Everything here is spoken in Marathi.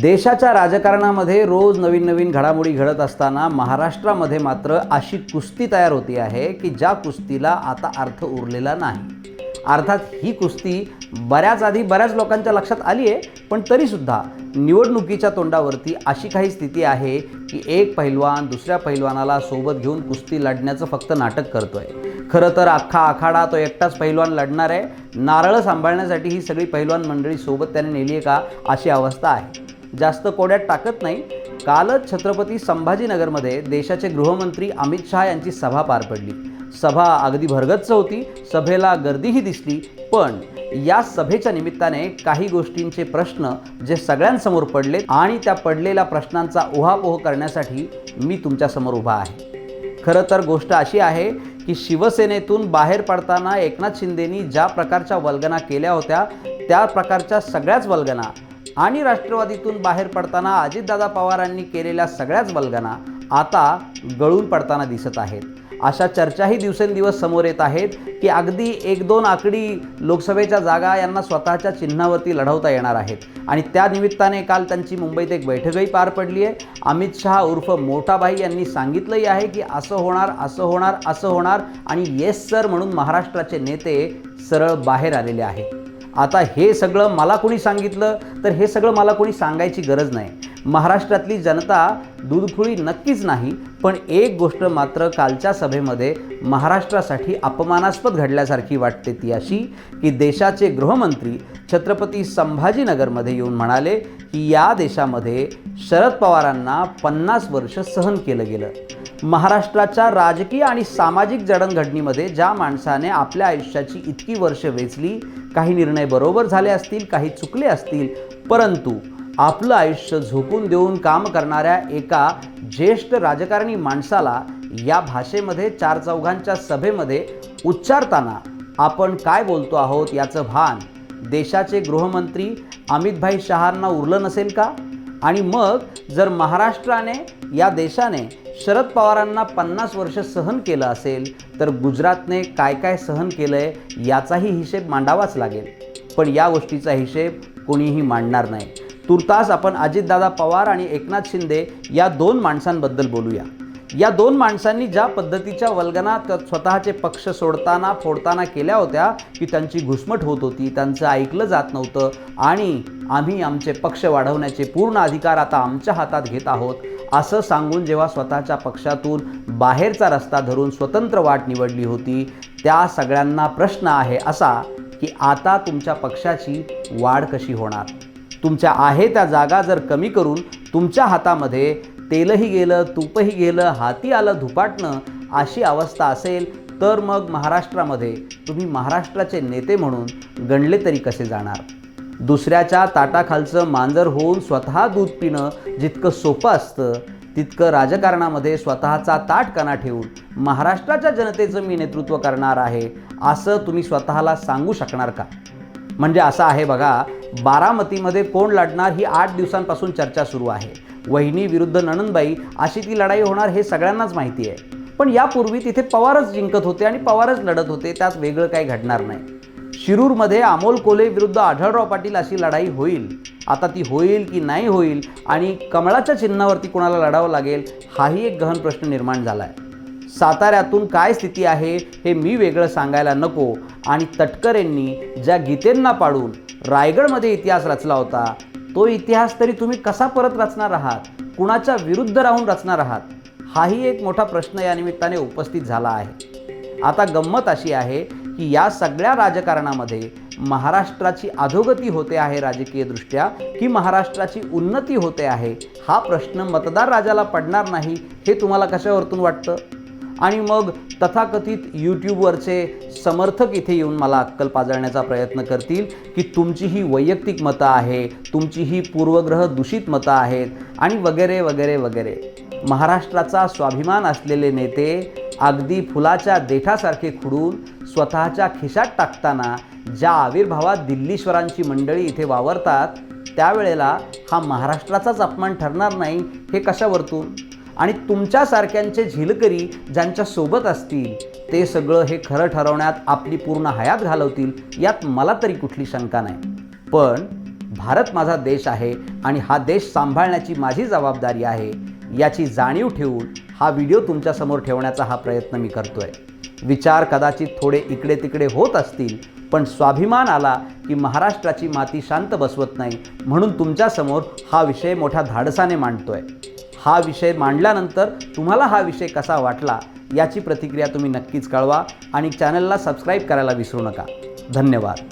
देशाच्या राजकारणामध्ये रोज नवीन नवीन घडामोडी घडत असताना महाराष्ट्रामध्ये मात्र अशी कुस्ती तयार होती आहे की ज्या कुस्तीला आता अर्थ उरलेला नाही. अर्थात ही कुस्ती बऱ्याच आधी बऱ्याच लोकांच्या लक्षात आली आहे पण तरीसुद्धा निवडणुकीच्या तोंडावरती अशी काही स्थिती आहे की एक पैलवान दुसऱ्या पैलवानाला सोबत घेऊन कुस्ती लढण्याचं फक्त नाटक करतोय. खरं तर अख्खा आखाडा तो एकटाच पैलवान लढणार आहे. नारळं सांभाळण्यासाठी ही सगळी पैलवान मंडळी सोबत त्याने नेली आहे का अशी अवस्था आहे. जास्त कोड्यात टाकत नाही. कालच छत्रपती संभाजीनगरमध्ये देशाचे गृहमंत्री अमित शहा यांची सभा पार पडली. सभा अगदी भरगच्च होती. सभेला गर्दीही दिसली. पण या सभेच्या निमित्ताने काही गोष्टींचे प्रश्न जे सगळ्यांसमोर पडले आणि त्या पडलेल्या प्रश्नांचा उहापोह करण्यासाठी मी तुमच्यासमोर उभा आहे. खरं तर गोष्ट अशी आहे की शिवसेनेतून बाहेर पडताना एकनाथ शिंदेनी ज्या प्रकारच्या वल्गना केल्या होत्या त्या प्रकारच्या सगळ्याच वल्गना आणि राष्ट्रवादीतून बाहेर पडताना अजितदादा पवारांनी केलेल्या सगळ्याच वल्गना आता गळून पडताना दिसत आहेत. अशा चर्चाही दिवसेंदिवस समोर येत आहेत की अगदी एक दोन आकडी लोकसभेच्या जागा यांना स्वतःच्या चिन्हावरती लढवता येणार आहेत. आणि त्या निमित्ताने काल त्यांची मुंबईत एक बैठकही पार पडली आहे. अमित शहा उर्फ मोठाबाई यांनी सांगितलंही आहे की असं होणार असं होणार असं होणार आणि येस सर म्हणून महाराष्ट्राचे नेते सरळ बाहेर आलेले आहेत. आता हे सगळं मला कोणी सांगितलं तर हे सगळं मला कोणी सांगायची गरज नाही. महाराष्ट्रातली जनता दूधखुळी नक्कीच नाही पण एक गोष्ट मात्र कालच्या सभेमध्ये महाराष्ट्रासाठी अपमानास्पद घडल्यासारखी वाटते ती अशी की देशाचे गृहमंत्री छत्रपती संभाजीनगरमध्ये येऊन म्हणाले की या देशामध्ये शरद पवारांना पन्नास वर्ष सहन केलं गेलं. महाराष्ट्राच्या राजकीय आणि सामाजिक जडणघडणीमध्ये ज्या माणसाने आपल्या आयुष्याची इतकी वर्ष वेचली काही निर्णय बरोबर झाले असतील काही चुकले असतील परंतु आपलं आयुष्य झोकून देऊन काम करणाऱ्या एका ज्येष्ठ राजकारणी माणसाला या भाषेमध्ये चार चौघांच्या सभेमध्ये उच्चारताना आपण काय बोलतो आहोत याचं भान देशाचे गृहमंत्री अमितभाई शहांना उरलं नसेल का? आणि मग जर महाराष्ट्राने या देशाने शरद पवारांना पन्नास वर्ष सहन केलं असेल तर गुजरातने काय काय सहन केलं आहे याचाही हिशेब मांडावाच लागेल. पण या गोष्टीचा हिशेब कोणीही मांडणार नाही. तुर्तास आपण अजितदादा पवार आणि एकनाथ शिंदे या दोन माणसांबद्दल बोलूया. या दोन माणसांनी ज्या पद्धतीच्या वल्गनात स्वतःचे पक्ष सोडताना फोडताना केल्या होत्या की त्यांची घुसमट होत होती त्यांचं ऐकलं जात नव्हतं आणि आम्ही आमचे पक्ष वाढवण्याचे पूर्ण अधिकार आता आमच्या हातात घेत आहोत. असं सांगून जेव्हा स्वतःच्या पक्षातून बाहेरचा रस्ता धरून स्वतंत्र वाट निवडली होती त्या सगळ्यांना प्रश्न आहे असा की आता तुमच्या पक्षाची वाढ कशी होणार? तुमच्या आहे त्या जागा जर कमी करून तुमच्या हातामध्ये तेलही गेलं तूपही गेलं हाती आलं धुपाटणं अशी अवस्था असेल तर मग महाराष्ट्रामध्ये तुम्ही महाराष्ट्राचे नेते म्हणून गणले तरी कसे जाणार? दुसऱ्याच्या ताटाखालचं मांजर होऊन स्वतः दूध पिणं जितकं सोपं असतं तितकं राजकारणामध्ये स्वतःचा ताटकणा ठेवून महाराष्ट्राच्या जनतेचं मी नेतृत्व करणार आहे असं तुम्ही स्वतःला सांगू शकणार का? म्हणजे असं आहे बघा बारामतीमध्ये कोण लढणार ही आठ दिवसांपासून चर्चा सुरू आहे. वहिनी विरुद्ध नणंदबाई अशी ती लढाई होणार हे सगळ्यांनाच माहिती आहे. पण यापूर्वी तिथे पवारच जिंकत होते आणि पवारच लढत होते त्यात वेगळं काही घडणार नाही. शिरूरमध्ये अमोल कोले विरुद्ध आढळराव पाटील अशी लढाई होईल. आता ती होईल की नाही होईल आणि कमळाच्या चिन्हावरती कोणाला लढावं लागेल हाही एक गहन प्रश्न निर्माण झाला आहे साताऱ्यातून काय स्थिती आहे हे मी वेगळं सांगायला नको. आणि तटकरेंनी ज्या गीतेंना पाडून रायगडमध्ये इतिहास रचला होता तो इतिहास तरी तुम्ही कसा परत रचणार आहात? कुणाच्या विरुद्ध राहून रचणार आहात? हाही एक मोठा प्रश्न या निमित्ताने उपस्थित झाला आहे. आता गंमत अशी आहे की या सगळ्या राजकारणामध्ये महाराष्ट्राची अधोगती होते आहे राजकीयदृष्ट्या की महाराष्ट्राची उन्नती होते आहे हा प्रश्न मतदार राजाला पडणार नाही हे तुम्हाला कशावरतून वाटतं? आणि मग तथाकथित यूट्यूबवरचे समर्थक इथे येऊन मला अक्कल पाजळण्याचा प्रयत्न करतील की तुमची ही वैयक्तिक मतं आहे तुमची ही पूर्वग्रह दूषित मतं आहेत आणि वगैरे वगैरे वगैरे. महाराष्ट्राचा स्वाभिमान असलेले नेते अगदी फुलाच्या देठासारखे खुडून स्वतःच्या खिशात टाकताना ज्या आविर्भावात दिल्लीश्वरांची मंडळी इथे वावरतात त्यावेळेला हा महाराष्ट्राचाच अपमान ठरणार नाही हे कशावरतून? आणि तुमच्यासारख्यांचे झिलकरी ज्यांच्या सोबत असतील ते सगळं हे खरं ठरवण्यात आपली पूर्ण हयात घालवतील यात मला तरी कुठली शंका नाही. पण भारत माझा देश आहे आणि हा देश सांभाळण्याची माझी जबाबदारी आहे. याची जाणीव ठेवून हा व्हिडिओ तुमच्यासमोर ठेवण्याचा हा प्रयत्न मी करतोय. विचार कदाचित थोडे इकडे तिकडे होत असतील पण स्वाभिमान आला की महाराष्ट्राची माती शांत बसवत नाही म्हणून तुमच्यासमोर हा विषय मोठ्या धाडसाने मांडतोय. हा विषय मांडल्यानंतर तुम्हाला हा विषय कसा वाटला याची प्रतिक्रिया तुम्ही नक्कीच कळवा आणि चॅनलला सबस्क्राईब करायला विसरू नका. धन्यवाद.